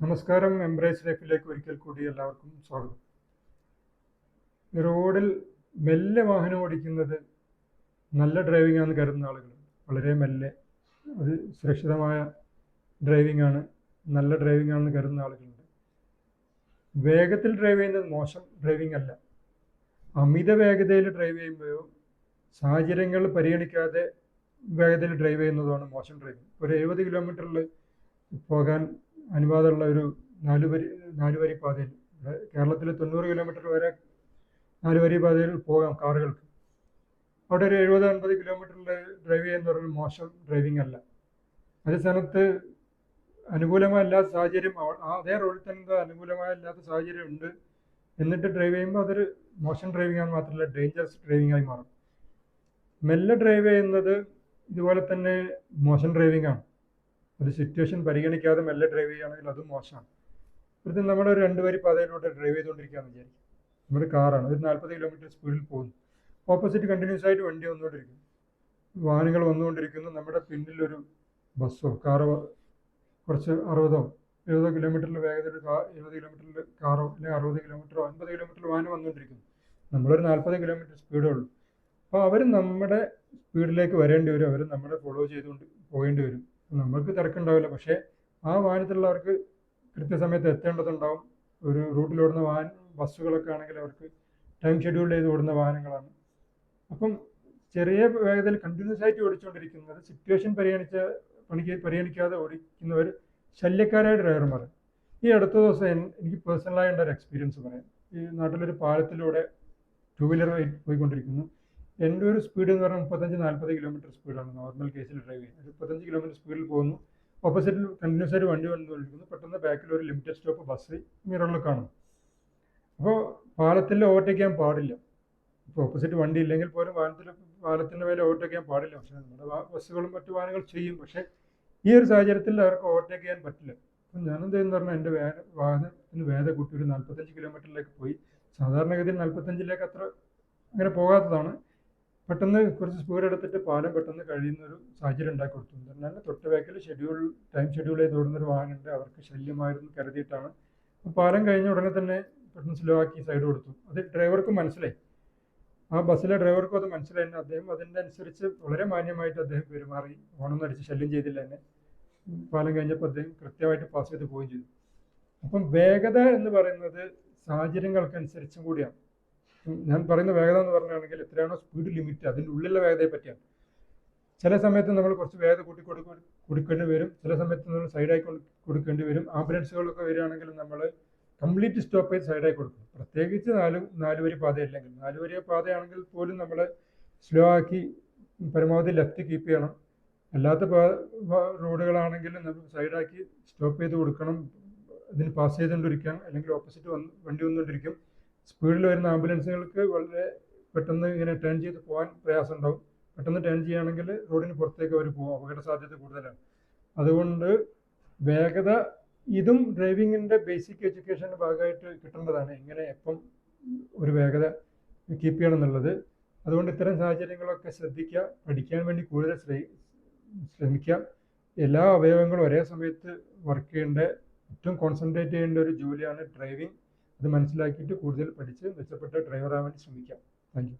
നമസ്കാരം എംബ്രേസ് ലൈഫിലേക്ക് ഒരിക്കൽ കൂടി എല്ലാവർക്കും സ്വാഗതം. റോഡിൽ മെല്ലെ വാഹനം ഓടിക്കുന്നത് നല്ല ഡ്രൈവിംഗ് ആണെന്ന് കരുതുന്ന ആളുകളുണ്ട് വളരെ മെല്ലെ അത് സുരക്ഷിതമായ ഡ്രൈവിംഗ് ആണ് നല്ല ഡ്രൈവിംഗ് ആണെന്ന് കരുതുന്ന ആളുകളുണ്ട്. വേഗത്തിൽ ഡ്രൈവ് ചെയ്യുന്നത് മോശം ഡ്രൈവിംഗ് അല്ല. അമിത വേഗതയിൽ ഡ്രൈവ് ചെയ്യുമ്പോഴോ സാഹചര്യങ്ങൾ പരിഗണിക്കാതെ വേഗതയിൽ ഡ്രൈവ് ചെയ്യുന്നതാണ് മോശം ഡ്രൈവിംഗ് ഒരു എഴുപത് കിലോമീറ്ററിൽ പോകാൻ അനുവാദമുള്ള ഒരു നാലുവരി നാലുവരി പാതയിൽ കേരളത്തിലെ തൊണ്ണൂറ് കിലോമീറ്റർ വരെ നാലുവരി പാതയിൽ പോകാം കാറുകൾക്ക്. അവിടെ ഒരു എഴുപത് അൻപത് കിലോമീറ്ററിൽ ഡ്രൈവ് എന്ന് പറഞ്ഞാൽ മോശം ഡ്രൈവിംഗ് അല്ല. അതേ സ്ഥാനത്ത് അനുകൂലമല്ലാത്ത സാഹചര്യം അതേ റോഡിൽ തന്നെ അനുകൂലമായല്ലാത്ത സാഹചര്യം ഉണ്ട്. എന്നിട്ട് ഡ്രൈവ് ചെയ്യുമ്പോൾ അതൊരു മോശം ഡ്രൈവിംഗ് ആണ് മാത്രമല്ല ഡേഞ്ചറസ് ഡ്രൈവിംഗ് ആയി മാറും. മെല്ലെ ഡ്രൈവ് ചെയ്യുന്നത് ഇതുപോലെ തന്നെ മോശം ഡ്രൈവിംഗ് ആണ്. ഒരു സിറ്റുവേഷൻ പരിഗണിക്കാതെ മെല്ലെ ഡ്രൈവ് ചെയ്യുകയാണെങ്കിൽ അതും മോശമാണ്. ഇവിടുത്തെ നമ്മൾ ഒരു രണ്ട് വരി പാതയിലൂടെ ഡ്രൈവ് ചെയ്തുകൊണ്ടിരിക്കുകയെന്ന് വിചാരിക്കും. നമ്മുടെ കാറാണ് ഒരു നാൽപ്പത് കിലോമീറ്റർ സ്പീഡിൽ പോകുന്നു. ഓപ്പോസിറ്റ് കണ്ടിന്യൂസ് ആയിട്ട് വണ്ടി വന്നുകൊണ്ടിരിക്കുന്നു. വാഹനങ്ങൾ വന്നുകൊണ്ടിരിക്കുന്നു. നമ്മുടെ പിന്നിലൊരു ബസ്സോ കാറോ കുറച്ച് അറുപതോ എഴുപതോ കിലോമീറ്ററിൽ വേഗതയിൽ എഴുപത് കിലോമീറ്ററിൽ കാറോ അല്ലെങ്കിൽ അറുപത് കിലോമീറ്ററോ അൻപത് കിലോമീറ്ററിൽ വാഹനം വന്നുകൊണ്ടിരിക്കുന്നു. നമ്മളൊരു നാൽപ്പത് കിലോമീറ്റർ സ്പീഡേ ഉള്ളൂ. അപ്പോൾ അവർ നമ്മുടെ സ്പീഡിലേക്ക് വരേണ്ടി വരും. അവർ നമ്മളെ ഫോളോ ചെയ്തുകൊണ്ട് പോകേണ്ടി വരും. നമ്മൾക്ക് തിരക്കുണ്ടാവില്ല. പക്ഷേ ആ വാഹനത്തിലുള്ളവർക്ക് കൃത്യസമയത്ത് എത്തേണ്ടതുണ്ടാവും. ഒരു റൂട്ടിലോടുന്ന വാഹന ബസ്സുകളൊക്കെ ആണെങ്കിൽ അവർക്ക് ടൈം ഷെഡ്യൂൾ ചെയ്ത് ഓടുന്ന വാഹനങ്ങളാണ്. അപ്പം ചെറിയ വേഗതയിൽ കണ്ടിന്യൂസ് ആയിട്ട് ഓടിച്ചുകൊണ്ടിരിക്കുന്നത് സിറ്റുവേഷൻ പരിഗണിച്ച പണിക്ക് പരിഗണിക്കാതെ ഓടിക്കുന്നവർ ശല്യക്കാരായ ഡ്രൈവർമാർ. ഈ അടുത്ത ദിവസം എനിക്ക് പേഴ്സണലായ ഒരു എക്സ്പീരിയൻസ് പറയാം. ഈ നാട്ടിലൊരു പാലത്തിലൂടെ ടൂ വീലർ പോയിക്കൊണ്ടിരിക്കുന്നു. എന്റെ ഒരു സ്പീഡ് എന്ന് പറഞ്ഞാൽ മുപ്പത്തഞ്ച് നാൽപ്പത് കിലോമീറ്റർ സ്പീഡാണ് നോർമൽ കേസിൽ ഡ്രൈവ് ചെയ്യുന്നത്. മുപ്പത്തഞ്ച് കിലോമീറ്റർ സ്പീഡിൽ പോകുന്നു. ഓപ്പോസിറ്റിൽ കണ്ടിന്യൂസ് ആയിട്ട് വണ്ടി വന്നുകൊണ്ടിരിക്കുന്നു പെട്ടെന്ന് ബാക്കിൽ ഒരു ലിമിറ്റഡ് സ്റ്റോപ്പ് ബസ് മിററിൽ കാണും. അപ്പോൾ പാലത്തിൽ ഓവർടേക്ക് ചെയ്യാൻ പാടില്ല. ഇപ്പോൾ ഓപ്പോസിറ്റ് വണ്ടി ഇല്ലെങ്കിൽ പോലും വാഹനത്തിൽ പാലത്തിന്റെ മേലെ ഓവർടേക്ക് ചെയ്യാൻ പാടില്ല. പക്ഷേ നമ്മുടെ ബസ്സുകളും മറ്റു വാഹനങ്ങൾ ചെയ്യും. പക്ഷേ ഈ ഒരു സാഹചര്യത്തിൽ അവർക്ക് ഓവർടേക്ക് ചെയ്യാൻ പറ്റില്ല. അപ്പം ഞാനെന്ത് ചെയ്യുന്ന പറഞ്ഞാൽ എന്റെ വേദ വാഹനത്തിന് വേദ കൂട്ടി ഒരു നാൽപ്പത്തഞ്ച് കിലോമീറ്ററിലേക്ക് പോയി. സാധാരണഗതിയിൽ നാൽപ്പത്തഞ്ചിലേക്ക് അത്ര അങ്ങനെ പോകാത്തതാണ്. പെട്ടെന്ന് കുറച്ച് സ്പീഡ് എടുത്തിട്ട് പാലം പെട്ടെന്ന് കഴിയുന്ന ഒരു സാഹചര്യം ഉണ്ടാക്കി കൊടുത്തു. എന്ന് പറഞ്ഞാൽ തൊട്ട് ബാക്കിൽ ഷെഡ്യൂൾ ടൈം ഷെഡ്യൂൾ ചെയ്ത് ഓടുന്ന ഒരു വാഹനമുണ്ട്. അവർക്ക് ശല്യമായിരുന്നു കരുതിയിട്ടാണ്. പാലം കഴിഞ്ഞ ഉടനെ തന്നെ പെട്ടെന്ന് സ്ലോ ആക്കി സൈഡ് കൊടുത്തു. അത് ഡ്രൈവർക്ക് മനസ്സിലായി. ആ ബസ്സിലെ ഡ്രൈവർക്കും അത് മനസ്സിലായി. അദ്ദേഹം അതിന്റെ അനുസരിച്ച് വളരെ മാന്യമായിട്ട് അദ്ദേഹം പെരുമാറി. ഓണൊന്നും അടിച്ച് ശല്യം ചെയ്തില്ല തന്നെ പാലം കഴിഞ്ഞപ്പോൾ അദ്ദേഹം കൃത്യമായിട്ട് പാസ് ചെയ്ത് പോവുകയും ചെയ്തു. അപ്പം വേഗത എന്ന് പറയുന്നത് സാഹചര്യങ്ങൾക്കനുസരിച്ചും കൂടിയാണ്. ഞാൻ പറയുന്ന വേഗത എന്ന് പറഞ്ഞാണെങ്കിൽ എത്രയാണോ സ്പീഡ് ലിമിറ്റ് അതിന്റെ ഉള്ളിലുള്ള വേഗതയെ പറ്റിയാണ്. ചില സമയത്ത് നമ്മൾ കുറച്ച് വേഗത കൂട്ടി കൊടുക്കുക കൊടുക്കേണ്ടി വരും. ചില സമയത്ത് നമ്മൾ സൈഡായി കൊടുക്കേണ്ടി വരും. ആംബുലൻസുകളൊക്കെ വരികയാണെങ്കിൽ നമ്മൾ കംപ്ലീറ്റ് സ്റ്റോപ്പ് ചെയ്ത് സൈഡായി കൊടുക്കും പ്രത്യേകിച്ച് നാല് നാലുവരി വരി പാതയല്ലെങ്കിൽ. നാല് വരി പാതയാണെങ്കിൽ പോലും നമ്മൾ സ്ലോ ആക്കി പരമാവധി ലെഫ്റ്റ് കീപ്പ് ചെയ്യണം. അല്ലാത്ത റോഡുകളാണെങ്കിൽ നമ്മൾ സൈഡാക്കി സ്റ്റോപ്പ് ചെയ്ത് കൊടുക്കണം. അതിന് പാസ് ചെയ്തുകൊണ്ടിരിക്കാം. അല്ലെങ്കിൽ ഓപ്പോസിറ്റ് വന്ന് വണ്ടി വന്നുകൊണ്ടിരിക്കും. സ്പീഡിൽ വരുന്ന ആംബുലൻസുകൾക്ക് വളരെ പെട്ടെന്ന് ഇങ്ങനെ ടേൺ ചെയ്ത് പോകാൻ പ്രയാസം ഉണ്ടാവും പെട്ടെന്ന് ടേൺ ചെയ്യുകയാണെങ്കിൽ റോഡിന് പുറത്തേക്ക് അവർ പോകും. അപകട സാധ്യത കൂടുതലാണ്. അതുകൊണ്ട് വേഗത ഇതും ഡ്രൈവിങ്ങിന്റെ ബേസിക് എഡ്യൂക്കേഷന്റെ ഭാഗമായിട്ട് കിട്ടേണ്ടതാണ്. എങ്ങനെ എപ്പം ഒരു വേഗത കീപ്പ് ചെയ്യണം എന്നുള്ളത് അതുകൊണ്ട് ഇത്തരം സാഹചര്യങ്ങളൊക്കെ ശ്രദ്ധിക്കുക പഠിക്കാൻ വേണ്ടി കൂടുതൽ ശ്രമി- ശ്രമിക്കുക. എല്ലാ അവയവങ്ങളും ഒരേ സമയത്ത് വർക്ക് ചെയ്യേണ്ട ഏറ്റവും കോൺസെൻട്രേറ്റ് ചെയ്യേണ്ട ഒരു ജോലിയാണ് ഡ്രൈവിംഗ് അത് മനസ്സിലാക്കിയിട്ട് കൂടുതൽ പഠിച്ച് മെച്ചപ്പെട്ട ഡ്രൈവറാകാൻ ആവാൻ ശ്രമിക്കാം. താങ്ക്